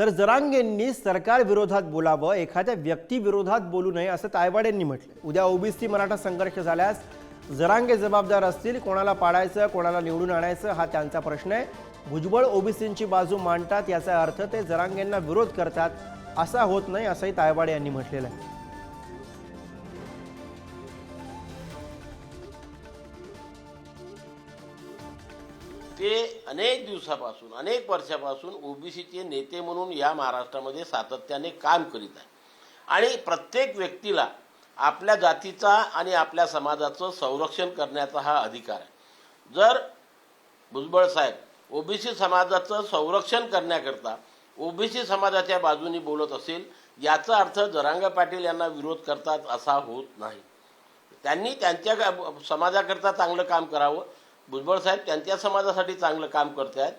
तर जरांगेंनी सरकार विरोधात बोलावं एखाद्या व्यक्तीविरोधात बोलू नये असं तायवाड यांनी म्हटलं उद्या ओबीसी मराठा संघर्ष झाल्यास जरांगे जबाबदार असतील कोणाला पाडायचं कोणाला निवडून आणायचं हा त्यांचा प्रश्न आहे. भुजबळ ओबीसींची बाजू मांडतात याचा अर्थ ते जरांगेंना विरोध करतात असा होत नाही असंही तायवाडे यांनी म्हटलेलं आहे. ते अनेक दिवसापासून अनेक वर्षापासून ओबीसीचे नेते म्हणून या महाराष्ट्रामध्ये सातत्याने काम करीत आहे आणि प्रत्येक व्यक्तीला आपल्या जातीचा आणि आपल्या समाजाचं संरक्षण करण्याचा हा अधिकार आहे. जर भुजबळ साहेब ओबीसी समाजाचं संरक्षण करण्याकरता ओबीसी समाजाच्या बाजूनी बोलत असेल याचा अर्थ जरांग पाटील यांना विरोध करतात असा होत नाही. त्यांनी त्यांच्या समाजाकरता चांगलं काम करावं भुजबळ साहेब त्यांच्या समाजासाठी चांगलं काम करत आहेत.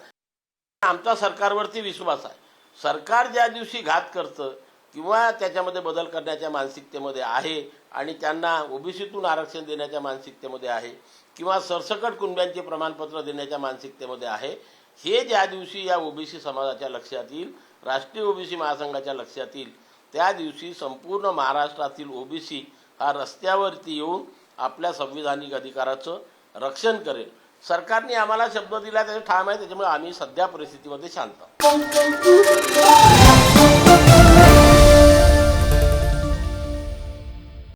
आमचा सरकारवरती विश्वास आहे. सरकार ज्या दिवशी घात करतं किंवा त्याच्यामध्ये बदल करण्याच्या मानसिकतेमध्ये आहे आणि त्यांना ओबीसीतून आरक्षण देण्याच्या मानसिकतेमध्ये आहे किंवा सरसकट कुणब्यांचे प्रमाणपत्र देण्याच्या मानसिकतेमध्ये आहे हे ज्या दिवशी या ओबीसी समाजाच्या लक्षात येईल राष्ट्रीय ओबीसी महासंघाच्या लक्षात येईल त्या दिवशी संपूर्ण महाराष्ट्रातील ओबीसी हा रस्त्यावरती येऊन आपल्या संविधानिक अधिकाराचं रक्षण करेल. सरकारने आम्हाला शब्द दिला त्याचा ठाम आहे त्याच्यामुळे आम्ही सध्या परिस्थितीमध्ये शांत